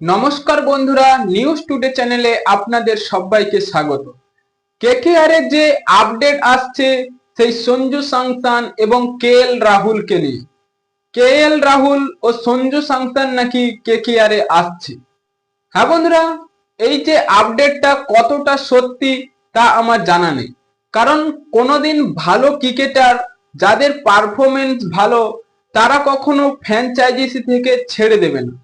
নমস্কার বন্ধুরা news today চ্যানেলে আপনাদের সবাইকে স্বাগত। কেকেআর এর যে আপডেট আসছে, সেই সঞ্জু সাংসান এবং কে এল রাহুলকে নিয়ে। কে এল রাহুল ও সঞ্জু সাংসান নাকি কেকেআর এ আসছে। হ্যাঁ বন্ধুরা, এই যে আপডেটটা কতটা সত্যি তা আমার জানা নেই। কারণ কোনোদিন ভালো ক্রিকেটার যাদের পারফরমেন্স ভালো, তারা কখনো ফ্র্যাঞ্চাইজিসি থেকে ছেড়ে দেবে না।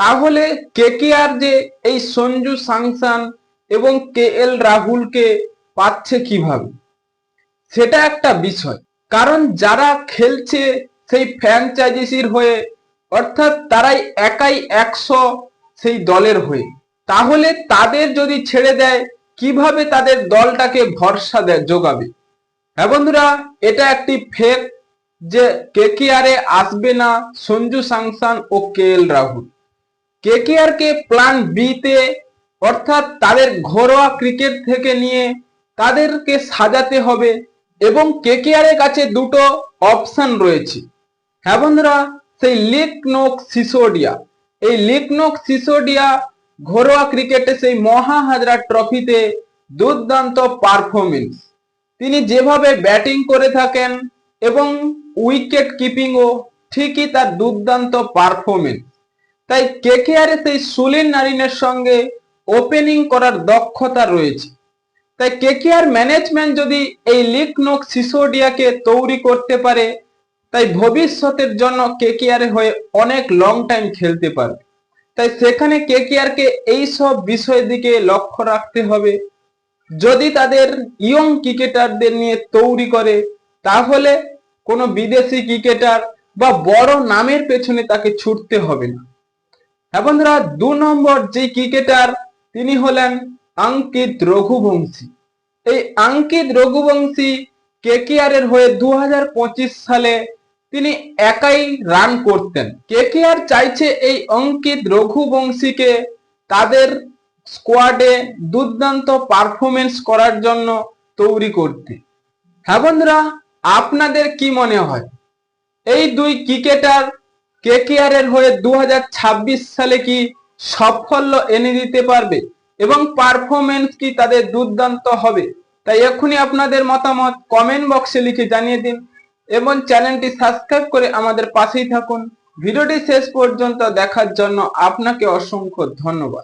তাহলে কেকেআর যে এই সঞ্জু সাংসান এবং কে এল রাহুলকে পাচ্ছে কীভাবে? সেটা একটা বিষয়। কারণ যারা খেলছে সেই ফ্র্যাঞ্চাইজিসির হয়ে, অর্থাৎ তারাই একাই একশো সেই দলের হয়ে। তাহলে তাদের যদি ছেড়ে দেয়, কীভাবে তাদের দলটাকে ভরসা দেয় যোগাবে? হ্যাঁ বন্ধুরা, এটা একটি ফেক যে কে কে কেকেআরে আসবে না সঞ্জু সাংসান ও কে এল রাহুল। কেকেআর কে প্ল্যান বি তে, অর্থাৎ তাদের ঘরোয়া ক্রিকেট থেকে নিয়ে তাদেরকে সাজাতে হবে এবং কেকেআর এর কাছে দুটো অপশন রয়েছে। হ্যাঁ বন্ধুরা, সেই লিক নোক সিসোডিয়া এই লিক নোক সিসোডিয়া ঘরোয়া ক্রিকেটে সেই মহা হাজরা ট্রফিতে দুর্দান্ত পারফরমেন্স তিনি যেভাবে ব্যাটিং করে থাকেন এবং উইকেট কিপিংও ঠিকই তার দুর্দান্ত পারফরমেন্স তাই কেকেআর সেই সুলিন নারিনের সঙ্গে ওপেনিং করার দক্ষতা রয়েছে। তাই কেকেআর ম্যানেজমেন্ট যদি এই লিক নোক সিসোডিয়াকে তৈরি করতে পারে, তাই ভবিষ্যতের জন্য কেকেআর হয়ে অনেক লং টাইম খেলতে পারবে। তাই সেখানে কেকেআর কে এই সব বিষয়ের দিকে লক্ষ্য রাখতে হবে। যদি তাদের ইয়ং ক্রিকেটারদের নিয়ে তৈরি করে, তাহলে কোনো বিদেশি ক্রিকেটার বা বড় নামের পেছনে তাকে ছুটতে হবে না। হ্যাঁ বন্ধুরা, দু নম্বর যে ক্রিকেটার তিনি হলেন অঙ্কিত রঘুবংশী। এই অঙ্কিত রঘুবংশী কেকেআর এর হয়ে দু হাজার পঁচিশ সালে তিনি একাই রান করতেন। কেকেআর চাইছে এই অঙ্কিত রঘুবংশীকে তাদের স্কোয়াডে দুর্দান্ত পারফরমেন্স করার জন্য তৈরি করতে। হ্যাঁ বন্ধুরা, আপনাদের কি মনে হয়? এই দুই ক্রিকেটার কেকেআর এর হয়ে দু হাজার ছাব্বিশ সালে কি সাফল্য এনে দিতে পারবে এবং পারফরমেন্স কি তাদের দুর্দান্ত হবে? তাই এখনই আপনাদের মতামত কমেন্ট বক্সে লিখে জানিয়ে দিন এবং চ্যানেলটি সাবস্ক্রাইব করে আমাদের পাশেই থাকুন। ভিডিওটি শেষ পর্যন্ত দেখার জন্য আপনাকে অসংখ্য ধন্যবাদ।